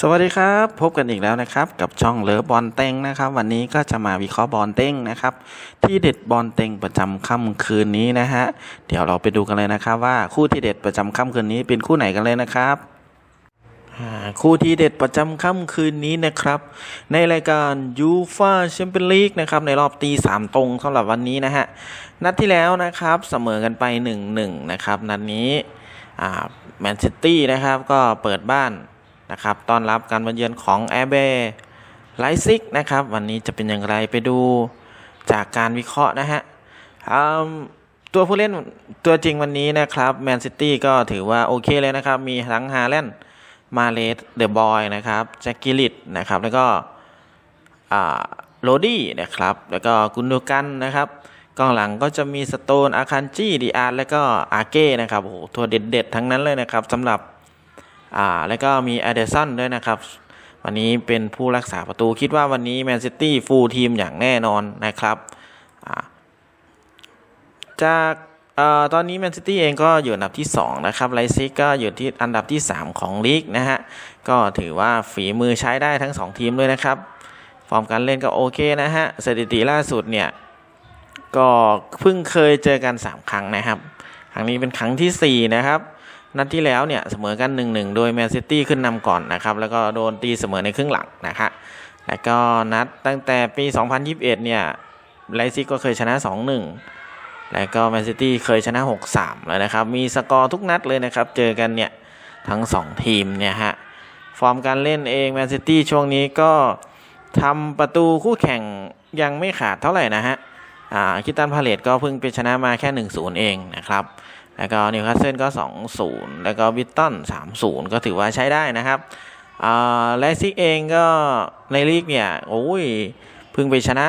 สวัสดีครับ พบกันอีกแล้วนะครับ กับช่องเลิฟบอลเต็งนะครับ วันนี้ก็จะมาวิเคราะห์บอลเต็งนะครับ ที่เด็ดบอลเต็งประจำค่ำคืนนี้นะฮะเดี๋ยวเราไปดูกันเลยนะครับ ว่าคู่ที่เด็ดประจำค่ำคืนนี้เป็นคู่ไหนกันเลยนะครับคู่ที่เด็ดประจำค่ำคืนนี้นะครับ ในรายการยูฟาแชมเปี้ยนลีกนะครับในรอบตีสามตรงสำหรับวันนี้นะฮะนัดที่แล้วนะครับเสมอกันไป1นหนึ่งนะครับนัดนี้แมนซิตี้นะครับก็เปิดบ้าน นะครับต้อนรับการมาเยือนของแอร์เบย์ไลซิกนะครับ วันนี้จะเป็นอย่างไรไปดูจากการวิเคราะห์นะฮะตัวผู้เล่นตัวจริงวันนี้นะครับแมนซิตี้ก็ถือว่าโอเคเลยนะครับ มีทั้งฮาแลนด์มาเลสเดอะบอยนะครับแจ็คกิลิตนะครับ แล้วก็โรดี้นะครับ แล้วก็กุนดูกันนะครับกองหลังก็จะมีสโตนอาคันจีดีอาร์แล้วก็อาเก้นะครับโอ้โหตัวเด็ดๆ ทั้งนั้นเลยนะครับสำหรับ อ่าแล้วก็มีอเดสันด้วยนะครับ วันนี้เป็นผู้รักษาประตูคิดว่าวันนี้แมนซิตี้ฟูลทีมอย่างแน่นอนนะครับจากออตอนนี้แมนซิตี้เองก็อยู่อันดับที่ 2 นะครับไลซิกก็อยู่ที่อันดับที่ 3 ของลีกนะฮะ ก็ถือว่าฝีมือใช้ได้ทั้ง 2 ทีมเลยนะครับ ฟอร์มการเล่นก็โอเคนะฮะสถิติล่าสุดเนี่ย ก็เพิ่งเคยเจอกัน 3 ครั้งนะครับ ครั้งนี้เป็นครั้งทีสี่4 นะครับ นัดที่แล้วเนี่ยเสมอกัน 1-1 โดยแมนซิตี้ขึ้นนำก่อนนะครับ แล้วก็โดนตีเสมอในครึ่งหลังนะครับแล้วก็นัดตั้งแต่ปี 2021 เนี่ยไลซิกก็เคยชนะ 2-1 แล้วก็แมนซิตี้เคยชนะ 6-3 แล้วนะครับ มีสกอร์ทุกนัดเลยนะครับ เจอกันเนี่ยทั้ง 2 ทีมเนี่ยฮะ ฟอร์มการเล่นเองแมนซิตี้ช่วงนี้ก็ทำประตูคู่แข่งยังไม่ขาดเท่าไหร่นะฮะอ่าคิตันพาเลตก็เพิ่งไปชนะมาแค่ 1-0 เองนะครับ แล้วก็นิวคาสเซิลก็ 2-0 แล้วก็วิตตัน 3-0 ก็ถือว่าใช้ได้นะครับอ่าไลซิกเองก็ในลีกเนี่ยโอ้ยเพิ่งไปชนะ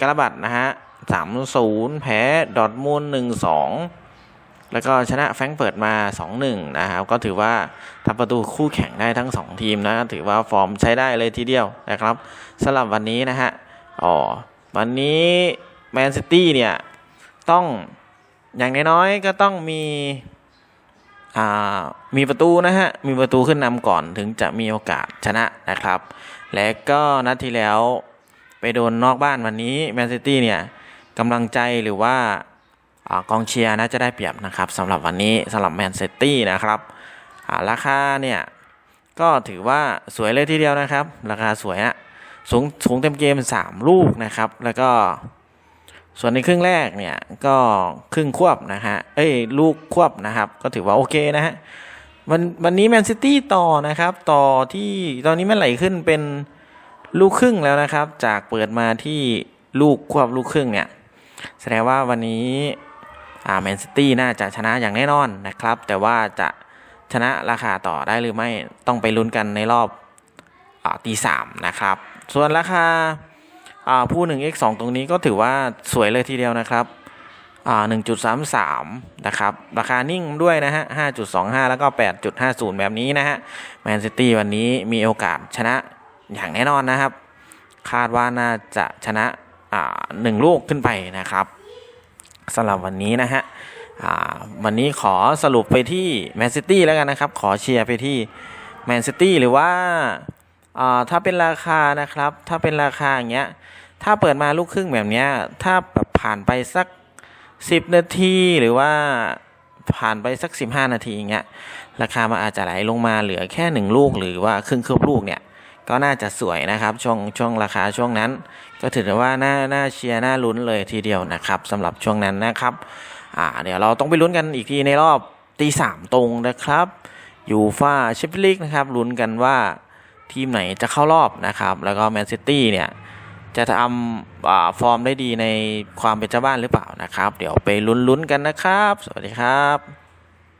กระบัดนะฮะ3-0แพ้ดอทมูล1-2แล้วก็ชนะแฟงเฟิร์ตมา 2-1 นะครับ ก็ถือว่าทำประตูคู่แข่งได้ทั้ง 2 ทีมนะ ถือว่าฟอร์มใช้ได้เลยทีเดียวนะครับสำหรับวันนี้นะฮะอ๋อวันนี้แมนซิตี้เนี่ยต้อง อย่างน้อยๆก็ต้องมีมีประตูนะฮะ มีประตูขึ้นนำก่อนถึงจะมีโอกาสชนะนะครับ และก็นัดที่แล้วไปโดนนอกบ้านวันนี้แมนซิตี้เนี่ยกำลังใจหรือว่าอกองเชียร์น่าจะได้เปรียบนะครับสำหรับวันนี้สำหรับแมนซิตี้นะครับราคาเนี่ยก็ถือว่าสวยเลยทีเดียวนะครับ ราคาสวยนะสูงสูงเต็มเกม 3 ลูกนะครับ แล้วก็ ส่วนในครึ่งแรกเนี่ยก็ครึ่งควบนะฮะ เอ้ยลูกควบนะครับ ก็ถือว่าโอเคนะฮะ วันวันนี้แมนซิตี้ต่อนะครับ ต่อที่ตอนนี้มันไหลขึ้นเป็นลูกครึ่งแล้วนะครับ จากเปิดมาที่ลูกควบลูกครึ่งเนี่ย แสดงว่าวันนี้อ่าแมนซิตี้น่าจะชนะอย่างแน่นอนนะครับ แต่ว่าจะชนะราคาต่อได้หรือไม่ต้องไปลุ้นกันในรอบอ่าตีสามนะครับ ส่วนราคา ผู้ 1x 2 ตรงนี้ก็ถือว่าสวยเลยทีเดียวนะครับอ่า1.33 นะครับ ราคานิ่งด้วยนะฮะ 5.25 แล้วก็ 8.50 แบบนี้นะฮะ แมนซิตี้วันนี้มีโอกาสชนะอย่างแน่นอนนะครับ คาดว่าน่าจะชนะอ่าหนึ่งลูกขึ้นไปนะครับสำหรับวันนี้นะฮะอ่าวันนี้ขอสรุปไปที่แมนซิตี้แล้วกันนะครับ ขอเชียร์ไปที่แมนซิตี้หรือว่า อ่าถ้าเป็นราคานะครับ ถ้าเป็นราคาอย่างเงี้ย ถ้าเปิดมาลูกครึ่งแบบเนี้ย ถ้าแบบผ่านไปสักสิบนาทีหรือว่าผ่านไปสักสิบห้านาทีอย่างเงี้ย ราคามันอาจจะไหลลงมาเหลือแค่หนึ่งลูกหรือว่าครึ่งครึ่งลูกเนี่ย ก็น่าจะสวยนะครับ ช่วงช่วงราคาช่วงนั้น ก็ถือว่าน่าน่าเชียร์น่าลุ้นเลยทีเดียวนะครับสำหรับช่วงนั้นนะครับอ่าเดี๋ยวเราต้องไปลุ้นกันอีกทีในรอบตีสามตรงนะครับยูฟาแชมเปี้ยนลีกนะครับลุ้นกันว่า ทีมไหนจะเข้ารอบนะครับ แล้วก็แมนซิตี้เนี่ยจะทำฟอร์มได้ดีในความเป็นเจ้าบ้านหรือเปล่านะครับ เดี๋ยวไปลุ้นๆกันนะครับ สวัสดีครับ